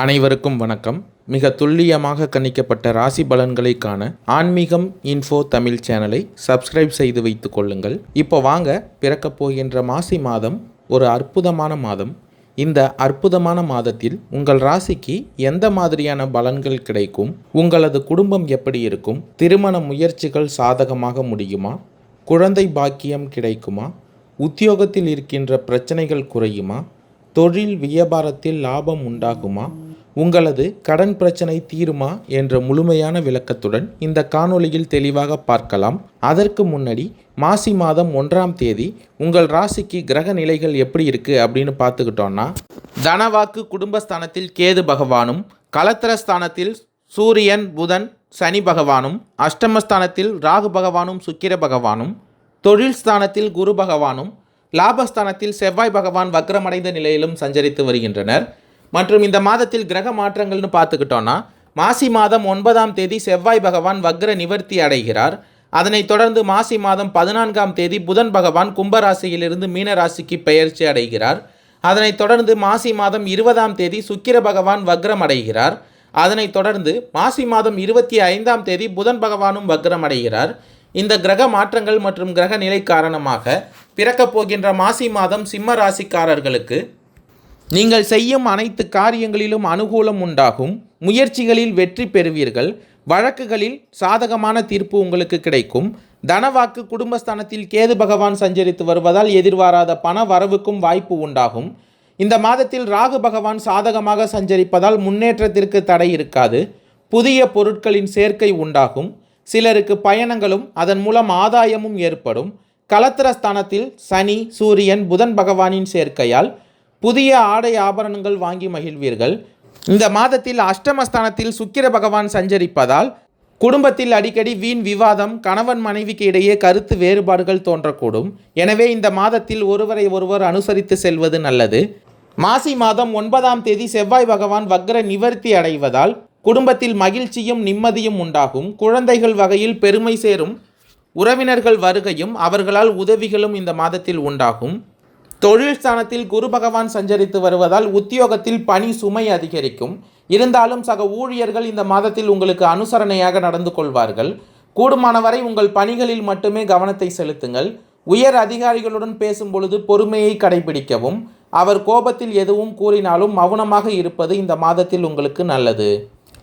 அனைவருக்கும் வணக்கம். மிக துல்லியமாக கணிக்கப்பட்ட ராசி பலன்களை காண ஆன்மீகம் இன்ஃபோ தமிழ் சேனலை சப்ஸ்கிரைப் செய்து வைத்துக் கொள்ளுங்கள். இப்போ வாங்க பிறக்கப் போகின்ற மாசி மாதம் ஒரு அற்புதமான மாதம். இந்த அற்புதமான மாதத்தில் உங்கள் ராசிக்கு எந்த மாதிரியான பலன்கள் கிடைக்கும்? உங்களது குடும்பம் எப்படி இருக்கும்? திருமண முயற்சிகள் சாதகமாக முடியுமா? குழந்தை பாக்கியம் கிடைக்குமா? உத்தியோகத்தில் இருக்கின்ற பிரச்சனைகள் குறையுமா? தொழில் வியாபாரத்தில் லாபம் உண்டாகுமா? உங்களது கடன் பிரச்சனை தீருமா? என்ற முழுமையான விளக்கத்துடன் இந்த காணொளியில் தெளிவாக பார்க்கலாம். அதற்கு முன்னாடி மாசி மாதம் ஒன்றாம் தேதி உங்கள் ராசிக்கு கிரக நிலைகள் எப்படி இருக்குது அப்படின்னு பார்த்துக்கிட்டோன்னா தனவாக்கு குடும்பஸ்தானத்தில் கேது பகவானும் கலத்திரஸ்தானத்தில் சூரியன் புதன் சனி பகவானும் அஷ்டமஸ்தானத்தில் ராகு பகவானும் சுக்கிர பகவானும் தொழில் ஸ்தானத்தில் குரு பகவானும் லாபஸ்தானத்தில் செவ்வாய் பகவான் வக்ரமடைந்த நிலையிலும் சஞ்சரித்து வருகின்றனர். மற்றும் இந்த மாதத்தில் கிரக மாற்றங்கள்னு பார்த்துக்கிட்டோன்னா மாசி மாதம் ஒன்பதாம் தேதி செவ்வாய் பகவான் வக்ர நிவர்த்தி அடைகிறார். அதனைத் தொடர்ந்து மாசி மாதம் பதினான்காம் தேதி புதன் பகவான் கும்பராசியிலிருந்து மீனராசிக்கு பெயர்ச்சி அடைகிறார். அதனைத் தொடர்ந்து மாசி மாதம் இருபதாம் தேதி சுக்கிர பகவான் வக்ரம் அடைகிறார். அதனைத் தொடர்ந்து மாசி மாதம் இருபத்தி ஐந்தாம் தேதி புதன் பகவானும் வக்ரம் அடைகிறார். இந்த கிரக மாற்றங்கள் மற்றும் கிரக நிலை காரணமாக பிறக்கப் போகின்ற மாசி மாதம் சிம்ம ராசிக்காரர்களுக்கு நீங்கள் செய்யும் அனைத்து காரியங்களிலும் அனுகூலம் உண்டாகும். முயற்சிகளில் வெற்றி பெறுவீர்கள். வழக்குகளில் சாதகமான தீர்ப்பு உங்களுக்கு கிடைக்கும். தனவாக்கு குடும்பஸ்தானத்தில் கேது பகவான் சஞ்சரித்து வருவதால் எதிர்பாராத பண வரவுக்கும் வாய்ப்பு உண்டாகும். இந்த மாதத்தில் ராகு பகவான் சாதகமாக சஞ்சரிப்பதால் முன்னேற்றத்திற்கு தடை இருக்காது. புதிய பொருட்களின் சேர்க்கை உண்டாகும். சிலருக்கு பயணங்களும் அதன் மூலம் ஆதாயமும் ஏற்படும். கலத்திரஸ்தானத்தில் சனி சூரியன் புதன் பகவானின் சேர்க்கையால் புதிய ஆடை ஆபரணங்கள் வாங்கி மகிழ்வீர்கள். இந்த மாதத்தில் அஷ்டமஸ்தானத்தில் சுக்கிர பகவான் சஞ்சரிப்பதால் குடும்பத்தில் அடிக்கடி வீண் விவாதம் கணவன் மனைவிக்கு இடையே கருத்து வேறுபாடுகள் தோன்றக்கூடும். எனவே இந்த மாதத்தில் ஒருவரை ஒருவர் அனுசரித்து செல்வது நல்லது. மாசி மாதம் ஒன்பதாம் தேதி செவ்வாய் பகவான் வக்ர நிவர்த்தி அடைவதால் குடும்பத்தில் மகிழ்ச்சியும் நிம்மதியும் உண்டாகும். குழந்தைகள் வகையில் பெருமை சேரும். உறவினர்கள் வருகையும் அவர்களால் உதவிகளும் இந்த மாதத்தில் உண்டாகும். தொழில் ஸ்தானத்தில் குரு பகவான் சஞ்சரித்து வருவதால் உத்தியோகத்தில் பணி சுமை அதிகரிக்கும். இருந்தாலும் சக ஊழியர்கள் இந்த மாதத்தில் உங்களுக்கு அனுசரணையாக நடந்து கொள்வார்கள். கூடுமானவரை உங்கள் பணிகளில் மட்டுமே கவனத்தை செலுத்துங்கள். உயர் அதிகாரிகளுடன் பேசும் பொழுது பொறுமையை கடைபிடிக்கவும். அவர் கோபத்தில் எதுவும் கூறினாலும் மௌனமாக இருப்பது இந்த மாதத்தில் உங்களுக்கு நல்லது.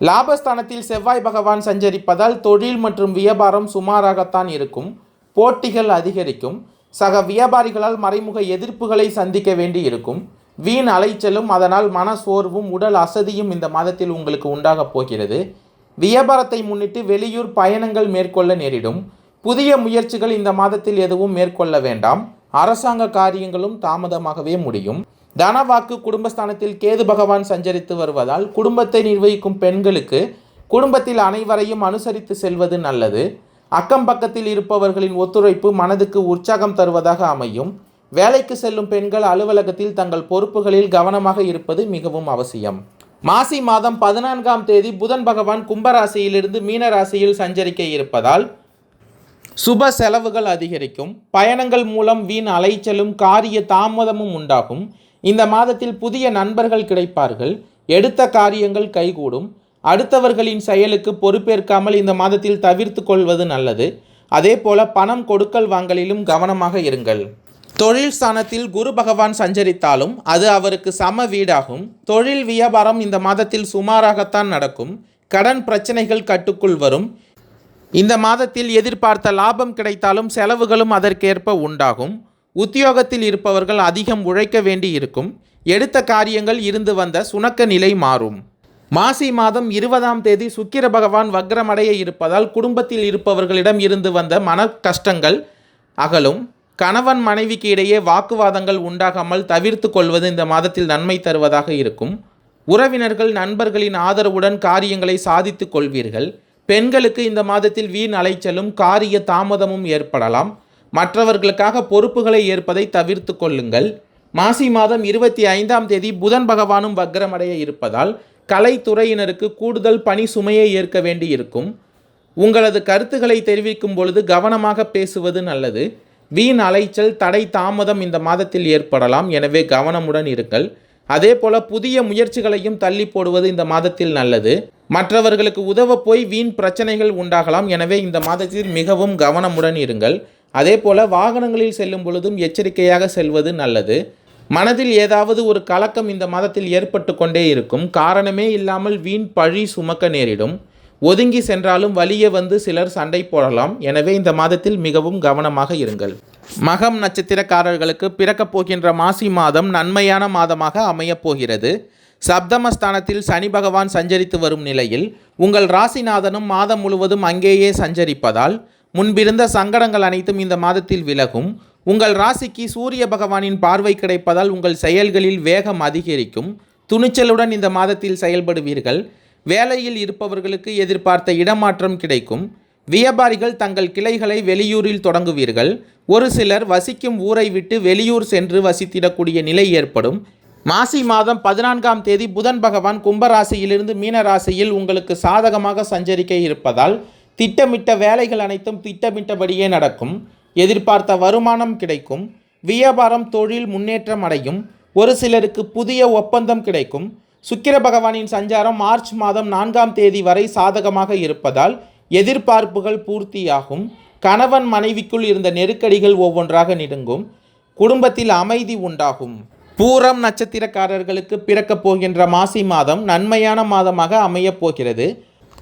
லாபஸ்தானத்தில் செவ்வாய் பகவான் சஞ்சரிப்பதால் தொழில் மற்றும் வியாபாரம் சுமாராகத்தான் இருக்கும். போட்டிகள் அதிகரிக்கும். சக வியாபாரிகளால் மறைமுக எதிர்ப்புகளை சந்திக்க வேண்டி இருக்கும். வீண் அலைச்சலும் அதனால் மன சோர்வும் உடல் அசதியும் இந்த மாதத்தில் உங்களுக்கு உண்டாகப் போகிறது. வியாபாரத்தை முன்னிட்டு வெளியூர் பயணங்கள் மேற்கொள்ள நேரிடும். புதிய முயற்சிகள் இந்த மாதத்தில் எதுவும் மேற்கொள்ள வேண்டாம். அரசாங்க காரியங்களும் தாமதமாகவே முடியும். தனவாக்கு குடும்பஸ்தானத்தில் கேது பகவான் சஞ்சரித்து வருவதால் குடும்பத்தை நிர்வகிக்கும் பெண்களுக்கு குடும்பத்தில் அனைவரையும் அனுசரித்து செல்வது நல்லது. அக்கம் பக்கத்தில் இருப்பவர்களின் ஒத்துழைப்பு மனதுக்கு உற்சாகம் தருவதாக அமையும். வேலைக்கு செல்லும் பெண்கள் அலுவலகத்தில் தங்கள் பொறுப்புகளில் கவனமாக இருப்பது மிகவும் அவசியம். மாசி மாதம் பதினான்காம் தேதி புதன் பகவான் கும்பராசியிலிருந்து மீனராசியில் சஞ்சரிக்க இருப்பதால் சுப செலவுகள் அதிகரிக்கும். பயணங்கள் மூலம் வீண் அலைச்சலும் காரிய தாமதமும் உண்டாகும். இந்த மாதத்தில் புதிய நண்பர்கள் கிடைப்பார்கள். எடுத்த காரியங்கள் கைகூடும். அடுத்தவர்களின் செயலுக்கு பொறுப்பேற்காமல் இந்த மாதத்தில் தவிர்த்து கொள்வது நல்லது. அதே போல பணம் கொடுக்கல் வாங்கலிலும் கவனமாக இருங்கள். தொழில் ஸ்தானத்தில் குரு பகவான் சஞ்சரித்தாலும் அது அவருக்கு சம வீடாகும். தொழில் வியாபாரம் இந்த மாதத்தில் சுமாராகத்தான் நடக்கும். கடன் பிரச்சனைகள் கட்டுக்குள் வரும். இந்த மாதத்தில் எதிர்பார்த்த லாபம் கிடைத்தாலும் செலவுகளும் அதற்கேற்ப உண்டாகும். உத்தியோகத்தில் இருப்பவர்கள் அதிகம் உழைக்க வேண்டி இருக்கும் எடுத்த காரியங்கள் இருந்து வந்த சுணக்க நிலை மாறும். மாசி மாதம் இருபதாம் தேதி சுக்கிர பகவான் வக்ரமடைய இருப்பதால் குடும்பத்தில் இருப்பவர்களிடம் இருந்து வந்த மன கஷ்டங்கள் அகலும். கணவன் மனைவிக்கு இடையே வாக்குவாதங்கள் உண்டாகாமல் தவிர்த்து கொள்வது இந்த மாதத்தில் நன்மை தருவதாக இருக்கும். உறவினர்கள் நண்பர்களின் ஆதரவுடன் காரியங்களை சாதித்து கொள்வீர்கள். பெண்களுக்கு இந்த மாதத்தில் வீண் அலைச்சலும் காரிய தாமதமும் ஏற்படலாம். மற்றவர்களுக்காக பொறுப்புகளை ஏற்பதை தவிர்த்து கொள்ளுங்கள். மாசி மாதம் இருபத்தி ஐந்தாம் தேதி புதன் பகவானும் வக்ரமடைய இருப்பதால் கலைத்துறையினருக்கு கூடுதல் பணி சுமையை ஏற்க வேண்டி இருக்கும் உங்களது கருத்துக்களை தெரிவிக்கும் பொழுது கவனமாக பேசுவது நல்லது. வீண் அலைச்சல் தடை தாமதம் இந்த மாதத்தில் ஏற்படலாம். எனவே கவனமுடன் இருங்கள். அதே போல புதிய முயற்சிகளையும் தள்ளி போடுவது இந்த மாதத்தில் நல்லது. மற்றவர்களுக்கு உதவ போய் வீண் பிரச்சனைகள் உண்டாகலாம். எனவே இந்த மாதத்தில் மிகவும் கவனமுடன் இருங்கள். அதே போல் வாகனங்களில் செல்லும் பொழுதும் எச்சரிக்கையாக செல்வது நல்லது. மனதில் ஏதாவது ஒரு கலக்கம் இந்த மாதத்தில் ஏற்பட்டு கொண்டே இருக்கும். காரணமே இல்லாமல் வீண் பழி சுமக்க நேரிடும். ஒதுங்கி சென்றாலும் வலிய வந்து சிலர் சண்டை போடலாம். எனவே இந்த மாதத்தில் மிகவும் கவனமாக இருங்கள். மகம் நட்சத்திரக்காரர்களுக்கு பிறக்கப் போகின்ற மாசி மாதம் நன்மையான மாதமாக அமையப் போகிறது. சப்தமஸ்தானத்தில் சனி பகவான் சஞ்சரித்து வரும் நிலையில் உங்கள் ராசிநாதனும் மாதம் முழுவதும் அங்கேயே சஞ்சரிப்பதால் முன்பிருந்த சங்கடங்கள் அனைத்தும் இந்த மாதத்தில் விலகும். உங்கள் ராசிக்கு சூரிய பகவானின் பார்வை கிடைப்பதால் உங்கள் செயல்களில் வேகம் அதிகரிக்கும். துணிச்சலுடன் இந்த மாதத்தில் செயல்படுவீர்கள். வேலையில் இருப்பவர்களுக்கு எதிர்பார்த்த இடமாற்றம் கிடைக்கும். வியாபாரிகள் தங்கள் கிளைகளை வெளியூரில் தொடங்குவீர்கள். ஒரு சிலர் வசிக்கும் ஊரை விட்டு வெளியூர் சென்று வசித்திடக்கூடிய நிலை ஏற்படும். மாசி மாதம் பதினான்காம் தேதி புதன் பகவான் கும்பராசியிலிருந்து மீன ராசியில் உங்களுக்கு சாதகமாக சஞ்சரிக்க இருப்பதால் திட்டமிட்ட வேலைகள் அனைத்தும் திட்டமிட்டபடியே நடக்கும். எதிர்பார்த்த வருமானம் கிடைக்கும். வியாபாரம் தொழில் முன்னேற்றம் அடையும். ஒரு சிலருக்கு புதிய ஒப்பந்தம் கிடைக்கும். சுக்கிர பகவானின் சஞ்சாரம் மார்ச் மாதம் நான்காம் தேதி வரை சாதகமாக இருப்பதால் எதிர்பார்ப்புகள் பூர்த்தியாகும். கணவன் மனைவிக்குள் இருந்த நெருக்கடிகள் ஒவ்வொன்றாக நெடுங்கும் குடும்பத்தில் அமைதி உண்டாகும். பூரம் நட்சத்திரக்காரர்களுக்கு பிறக்கப் போகின்ற மாசி மாதம் நன்மையான மாதமாக அமையப் போகிறது.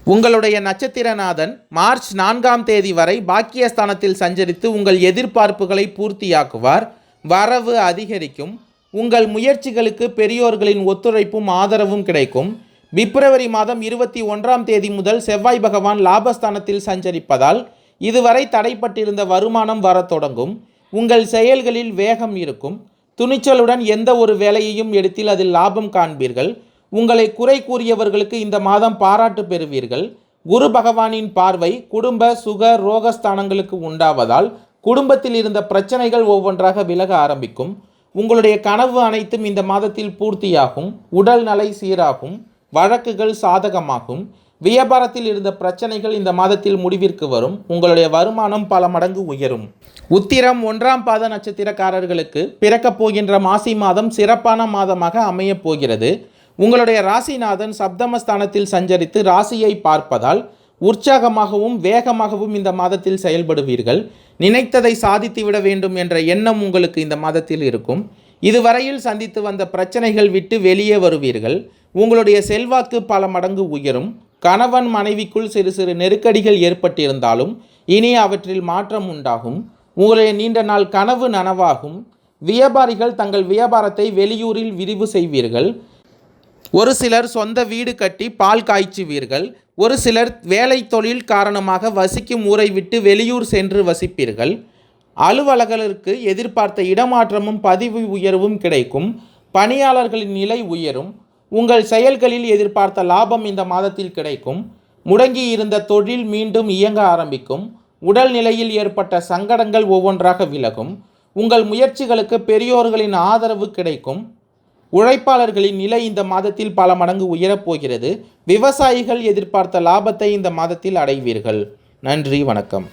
உங்களுடைய நட்சத்திரநாதன் மார்ச் நான்காம் தேதி வரை பாக்கியஸ்தானத்தில் சஞ்சரித்து உங்கள் எதிர்பார்ப்புகளை பூர்த்தியாக்குவார். வரவு அதிகரிக்கும். உங்கள் முயற்சிகளுக்கு பெரியோர்களின் ஒத்துழைப்பும் ஆதரவும் கிடைக்கும். பிப்ரவரி மாதம் இருபத்தி ஒன்றாம் தேதி முதல் செவ்வாய் பகவான் லாபஸ்தானத்தில் சஞ்சரிப்பதால் இதுவரை தடைப்பட்டிருந்த வருமானம் வரத் தொடங்கும். உங்கள் செயல்களில் வேகம் இருக்கும். துணிச்சலுடன் எந்த ஒரு வேலையையும் எடுத்தில் அதில் லாபம் காண்பீர்கள். உங்களை குறை கூறியவர்களுக்கு இந்த மாதம் பாராட்டு பெறுவீர்கள். குரு பகவானின் பார்வை குடும்ப சுக ரோகஸ்தானங்களுக்கு உண்டாவதால் குடும்பத்தில் இருந்த பிரச்சனைகள் ஒவ்வொன்றாக விலக ஆரம்பிக்கும். உங்களுடைய கனவு அனைத்தும் இந்த மாதத்தில் பூர்த்தியாகும். உடல் நலை சீராகும். வழக்குகள் சாதகமாகும். வியாபாரத்தில் இருந்த பிரச்சனைகள் இந்த மாதத்தில் முடிவிற்கு வரும். உங்களுடைய வருமானம் பல மடங்கு உயரும். உத்திரம் ஒன்றாம் பாத நட்சத்திரக்காரர்களுக்கு பிறக்கப் போகின்ற மாசி மாதம் சிறப்பான மாதமாக அமையப் போகிறது. உங்களுடைய ராசிநாதன் சப்தமஸ்தானத்தில் சஞ்சரித்து ராசியை பார்ப்பதால் உற்சாகமாகவும் வேகமாகவும் இந்த மாதத்தில் செயல்படுவீர்கள். நினைத்ததை சாதித்து விட வேண்டும் என்ற எண்ணம் உங்களுக்கு இந்த மாதத்தில் இருக்கும். இதுவரையில் சந்தித்து வந்த பிரச்சனைகள் விட்டு வெளியே வருவீர்கள். உங்களுடைய செல்வாக்கு பல மடங்கு உயரும். கணவன் மனைவிக்குள் சிறு சிறு நெருக்கடிகள் ஏற்பட்டிருந்தாலும் இனி அவற்றில் மாற்றம் உண்டாகும். உங்களுடைய நீண்ட நாள் கனவு நனவாகும். வியாபாரிகள் தங்கள் வியாபாரத்தை வெளியூரில் விரிவு செய்வீர்கள். ஒரு சிலர் சொந்த வீடு கட்டி பால் காய்ச்சுவீர்கள். ஒரு சிலர் வேலை தொழில் காரணமாக வசிக்கும் ஊரை விட்டு வெளியூர் சென்று வசிப்பீர்கள். அலுவலர்களுக்கு எதிர்பார்த்த இடமாற்றமும் பதிவு உயர்வும் கிடைக்கும். பணியாளர்களின் நிலை உயரும். உங்கள் செயல்களில் எதிர்பார்த்த லாபம் இந்த மாதத்தில் கிடைக்கும். முடங்கி இருந்த தொழில் மீண்டும் இயங்க ஆரம்பிக்கும். உடல் நிலையில் ஏற்பட்ட சங்கடங்கள் ஒவ்வொன்றாக விலகும். உங்கள் முயற்சிகளுக்கு பெரியோர்களின் ஆதரவு கிடைக்கும். உழைப்பாளர்களின் நிலை இந்த மாதத்தில் பல மடங்கு உயரப்போகிறது விவசாயிகள் எதிர்பார்த்த லாபத்தை இந்த மாதத்தில் அடைவீர்கள். நன்றி வணக்கம்.